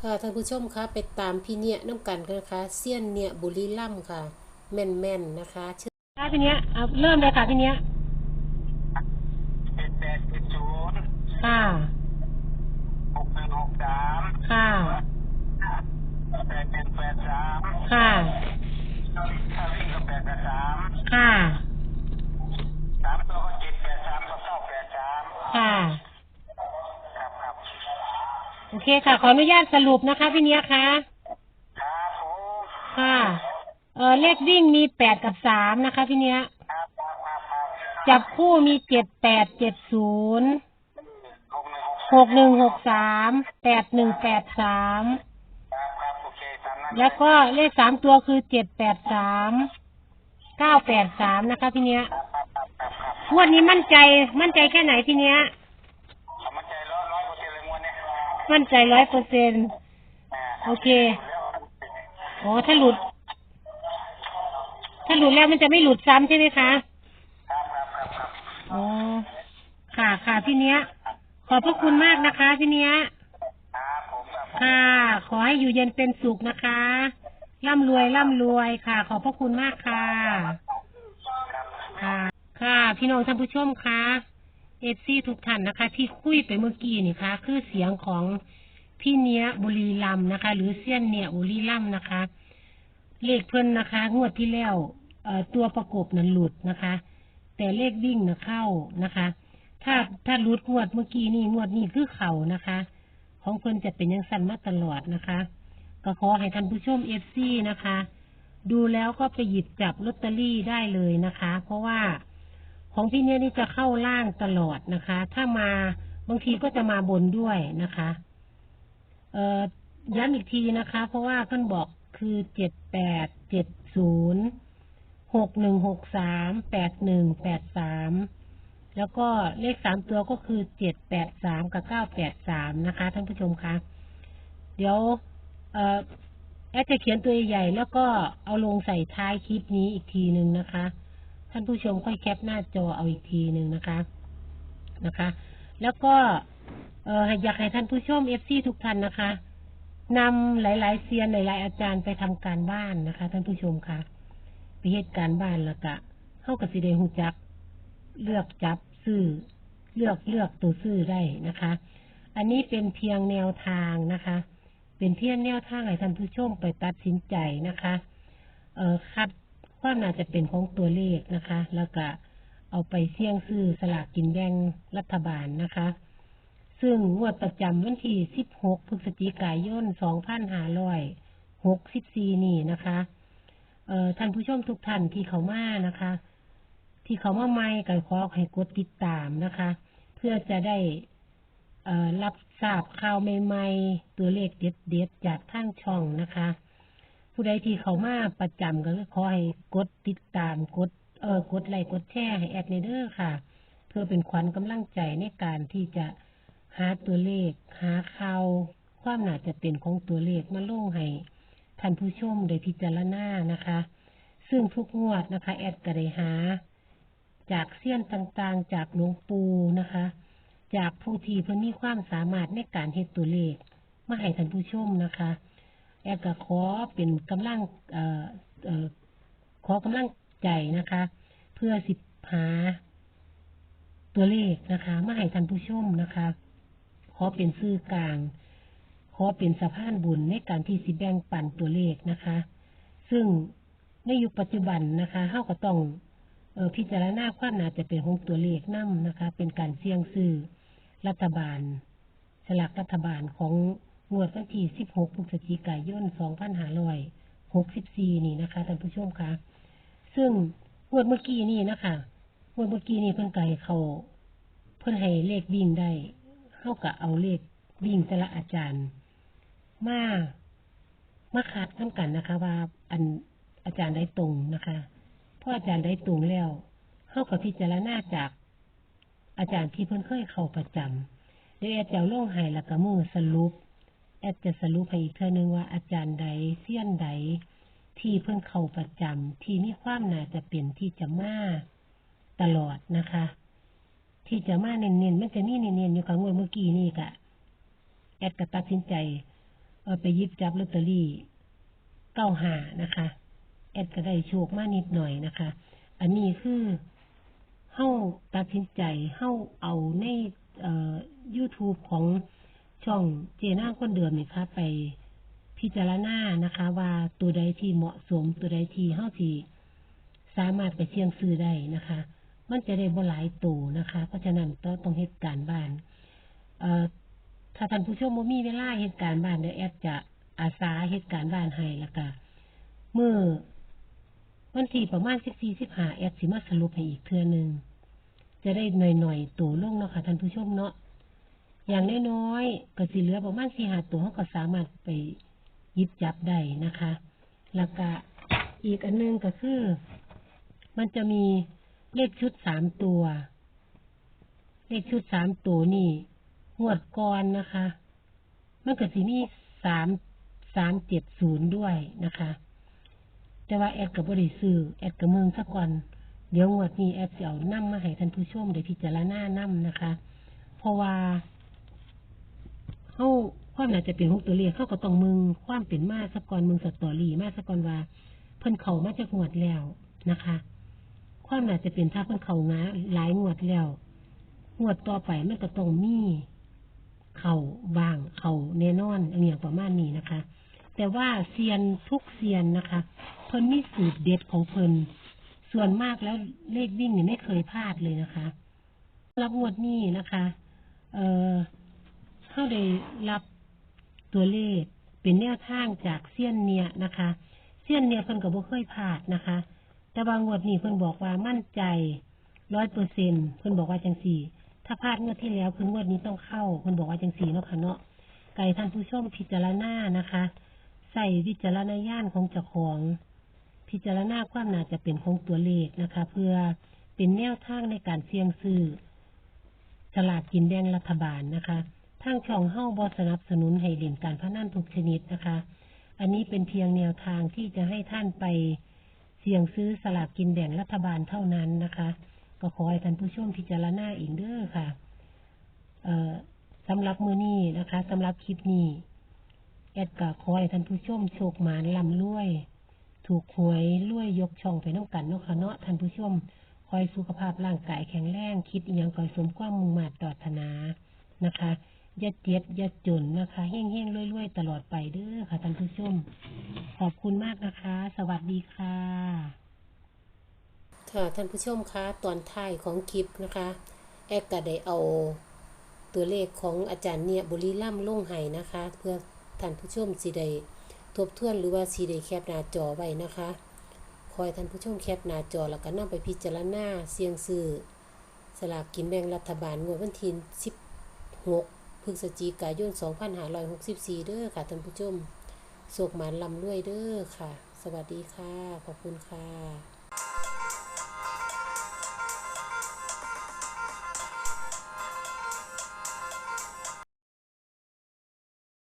ค่ะท่านผู้ชมคะไปตามพี่เนี่ยน้ำกันกันนะคะเซียนเนี่ยบุรีล่ำค่ะ แม่นๆนะคะชื่อค่ะพี่เนี้ยเอาเริ่มเลยค่ะพี่เนี้ยเจ็ดแปดเจ็ดศูนย์ค่ะหกหนึ่งหกสามค่ะแปดหนึ่งแปดสามค่ะถ้าวิ่งก็แปดแปดสามค่ะสามตัวก็เจ็ดแปดสามก็เก้าแปดสามค่ะครับครับโอ เคค่ะ ขออนุญาตสรุปนะคะ พี่เนี้ยค่ะครับผมค่ะเออเลขวิ่งมีแปดกับสามนะคะ พี่เนี้ย ครับครับครับครับจับคู่มีเจ็ดแปดเจ็ดศูนย์หกหนึ่งหกหกหนึ่งหกสามแปดหนึ่งแปดสามครับครับโอเคตามนั้นแล้วก็เลขสามตัวคือเจ็ดแปดสามเก้าแปดสามนะคะ พี่เนี้ยครับครับครับครับครับงวดนี้มั่นใจมั่นใจแค่ไหนพี่เนี้ย มั่นใจร้อยเปอร์เซ็นอ่าโอเคโอ้ถ้าหลุด ถ้าหลุดแล้วมันจะไม่หลุดซ้ำใช่ไหมคะครับครับครับครับอ๋อค่ะค่ะพี่เนี้ย ขอบพระคุณมากนะคะ พี่เนี้ยครับผมครับผมค่ะ ขอให้อยู่เย็นเป็นสุขนะคะ ร่ำรวยร่ำรวยค่ะ ขอบพระคุณมากค่ะ ค่ะ ค่ะ พี่น้องท่านผู้ชมคะ เอฟซีทุกท่านนะคะ ที่คุยไปเมื่อกี้นี่คะคือเสียงของพี่เนี้ยบุรีรัมย์นะคะ หรือเซียนเนี่ยบุรีรัมย์นะคะ เลขเพิ่นนะคะ งวดที่แล้วตัวประกบนั้นหลุดนะคะ แต่เลขวิ่งนะเข้านะคะ ถ้าถ้าหลุดงวดเมื่อกี้นี่งวดนี้คือเข่านะคะ ของเพิ่นจะเป็นยังสั้นมาตลอดนะคะ ก็ขอให้ท่านผู้ชมเอฟซีนะคะ ดูแล้วก็ไปหยิบจับลอตเตอรี่ได้เลยนะคะ เพราะว่า ของพี่เนี่ยนี่จะเข้าล่างตลอดนะคะ ถ้ามาบางทีก็จะมาบนด้วยนะคะ เอ่อย้ำอีกทีนะคะ เพราะว่าเพิ่นบอกคือเจ็ดแปดเจ็ดศูนย์หกหนึ่งหกสามแปดหนึ่งแปดสามแล้วก็เลขสามตัวก็คือเจ็ดแปดสามกับเก้าแปดสามนะคะท่านผู้ชมคะเดี๋ยว เอ่อแอดจะเขียนตัวใหญ่แล้วก็เอาลงใส่ท้ายคลิปนี้อีกทีหนึ่งนะคะ ท่านผู้ชมค่อยแคปหน้าจอเอาอีกทีหนึ่งนะคะนะคะ แล้วก็เอออยากให้ท่านผู้ชมเอฟซีทุกท่านนะคะนำหลาย ๆเซียนหลาย ๆ อาจารย์ไปทำการบ้านนะคะ ท่านผู้ชมคะไปเหตุการบ้านแล้วก็เข้ากับสิเดหูจัก เลือกจับซื้อเลือกเลือกตัวซื้อได้นะคะ อันนี้เป็นเพียงแนวทางนะคะ เป็นเพียงแนวทางให้ท่านผู้ชมไปตัดสินใจนะคะ เอ่อคัด ความน่าจะเป็นของตัวเลขนะคะ แล้วก็เอาไปเสี่ยงซื้อสลากกินแบ่งรัฐบาลนะคะ ซึ่งงวดประจำวันที่ 16 พฤศจิกายน 2564 นี่นะคะเอ่อท่านผู้ชมทุกท่านที่เขามานะคะ ที่เขามาใหม่ก็ขอให้กดติดตามนะคะ เพื่อจะได้รับทราบข่าวใหม่ๆ ตัวเลขเด็ดๆจากทางช่องนะคะ ผู้ใดที่เขามาประจำก็ขอให้กดติดตามกดเออกดไลค์กดแชร์ให้แอดในเด้อค่ะ เพื่อเป็นขวัญกำลังใจในการที่จะหาตัวเลข หาข่าวความน่าจะเป็นของตัวเลขมาลงให้ท่านผู้ชมได้พิจารณานะคะ ซึ่งทุกงวดนะคะ แอดก็ได้หา จากเสี้ยนต่างๆ จากหลวงปู่นะคะ จากผู้ที่เพิ่นมีความสามารถในการเฮ็ดตัวเลขมาให้ท่านผู้ชมนะคะ แอดก็ขอเป็นกำลังเออขอกำลังใจนะคะ เพื่อสิหาตัวเลขนะคะมาให้ท่านผู้ชมนะคะ ขอเป็นสื่อกลาง ขอเป็นสะพานบุญในการที่สิแบ่งปันตัวเลขนะคะ ซึ่งในยุคปัจจุบันนะคะเฮาก็ต้องเออพิจารณาความน่าจะเป็นของตัวเลขนํนะคะ เป็นการเสี่ยงซื้อรัฐบาลสลากรัฐบาลของ งวดวันที่ 16พฤศจิกายน 2564 นี่นะคะท่านผู้ชมคะซึ่งงวดเมื่อกี้นี่นะคะงวดเมื่อกี้นี่เพิ่นไก่เขาเพิ่นให้เลขวิ่งได้เท่ากับเอาเลขวิ่งแต่ละอาจารย์ มามาคัดน้ำกันนะคะ ว่าอันอาจารย์ได้ตรงนะคะเพราะอาจารย์ได้ตรงแล้วเข้ากับพิจารณาจากอาจารย์ที่เพิ่นเคยเข้าประจำเดี๋ยวแอดจะเอาลงให้แล้วก็มือสรุป แอดจะสรุปให้อีกเท่านึงว่าอาจารย์ใดเสี้ยนใด ที่เพิ่นเข้าประจำที่มีความน่าจะเป็นที่จะมาตลอดนะคะ ที่จะมาเน้นๆมันจะมีเน้นๆอยู่กับงวดเมื่อกี้นี่กะแอดก็ตัดสินใจเออไปยิบจับลอตเตอรี่เก้าหานะคะ แอดก็ได้โชคมานิดหน่อยนะคะ อันนี้คือเฮาตัดสินใจเฮาเอาในเอ่อ YouTube ของ ช่องเจนางคนเดิมนี่ค่ะไปพิจารณานะคะ ว่าตัวใดที่เหมาะสมตัวใดที่เฮาสิสามารถไปเสี่ยงซื้อได้นะคะ มันจะได้บ่หลายตัวนะคะ เพราะฉะนั้นต้องต้องเฮ็ดการบ้านเอ่อถ้าท่านผู้ชมบ่มีเวลาเฮ็ดการบ้านเดี๋ยวแอดจะอาสาเฮ็ดการบ้านให้ล้วก็มื้อวันที่ประมาณ14 15แอดสิมาสรุปให้อีกเทื่อหนึงจะได้หน่อยๆตัวลงเนาะค่ะท่านผู้ชมเนาะ อย่างน้อยๆก็สิเหลือประมาณ4 5ตัวเขาก็สามารถไปยิบจับได้นะคะ แล้วก็อีกอันหนึงก็คือ มันจะมีเลขชุดสามตัว เลขชุดสามตัวนี่งวดก่อนนะคะ มันก็สิมีสามสามเจ็ดศูนย์ด้วยนะคะ แต่ว่าแอดกับบริซื้อแอดกับเมืองสักก่อน เดี๋ยวงวดนี้แอดจะเอานํมาให้ท่านผู้ชมได้พิจารณานํนะคะ เพราะว่า เขาความน่าจะเป็นหกตัวเลขเขาก็ต้องมึงความเป็นมาสกอนมึงสตอรี่มาสกอนว่า เพิ่นเขามาจากงวดแล้วนะคะ ความน่าจะเป็นถ้าเพิ่นเขางาหลายงวดแล้วงวดต่อไปมันก็ต้องมีเข่าบางเข่าแน่นอนอย่างอย่างประมาณนี้นะคะ แต่ว่าเซียนทุกเซียนนะคะ เพิ่นมีสูตรเด็ดของเพิ่นส่วนมากแล้วเลขวิ่งเนี่ยไม่เคยพลาดเลยนะคะรับงวดนี้นะคะ เอ่อ เข้าได้รับตัวเลข เป็นแนวทางจากเซียนเนี่ยนะคะเซียนเนี่ยเพิ่นก็บ่เคยพลาดนะคะ แต่บางงวดนี้เพิ่นบอกว่ามั่นใจร้อยเปอร์เซ็นเพิ่นบอกว่าจังสี่ ถ้าพลาดงวดที่แล้วคืองวดนี้ต้องเข้าเพิ่นบอกว่าจังสี่เนาะค่ะเนาะไก่ท่านผู้ชมพิจารณานะคะใส่วิจารณญาณของเจ้าของ พิจารณาความน่าจะเป็นของตัวเลขนะคะ เพื่อเป็นแนวทางในการเสี่ยงซื้อสลากกินแบ่งรัฐบาลนะคะ ทางช่องเฮ้าบสนับสนุนให้เล่นการพนันทุกชนิดนะคะ อันนี้เป็นเพียงแนวทางที่จะให้ท่านไปเสี่ยงซื้อสลากกินแบ่งรัฐบาลเท่านั้นนะคะ ก็ขอให้ท่านผู้ชมพิจารณาเองเด้อค่ะเอ่อสำหรับมือนี้นะคะสำหรับคลิปนี้แอดก็ขอให้ท่านผู้ชมโชคหมานลำรวย ถูกหวยรวยยกช่องไปน้องกันเนาะค่ะเนาะท่านผู้ชมคอยสุขภาพร่างกายแข็งแรง คิดอหยังคอยสมความมุ่งมา่ปรารถนานะคะ ย่าเจ็บอย่าจนนะคะเฮ้งเฮ้งๆรวยๆตลอดไปเด้อค่ะท่านผู้ชม ขอบคุณมากนะคะ สวัสดีค่ะ ค่ะท่านผู้ชมคะตอนท้ายของคลิปนะคะ แอดก็ได้เอาตัวเลขของอาจารย์เนี่ยบุรีล่ำลงให้นะคะ เพื่อท่านผู้ชมสิได้ทบทวนหรือว่าสิได้แคปหน้าจอไว้นะคะคอยท่านผู้ชมแคปหน้าจอแล้วก็นำไปพิจารณาเสี่ยงซื้อสลากกินแบ่งรัฐบาลงวดวันที่16 พฤศจิกายน2564 เด้อค่ะท่านผู้ชมโศกหมานลำรวยเด้อค่ะ สวัสดีค่ะ ขอบคุณค่ะ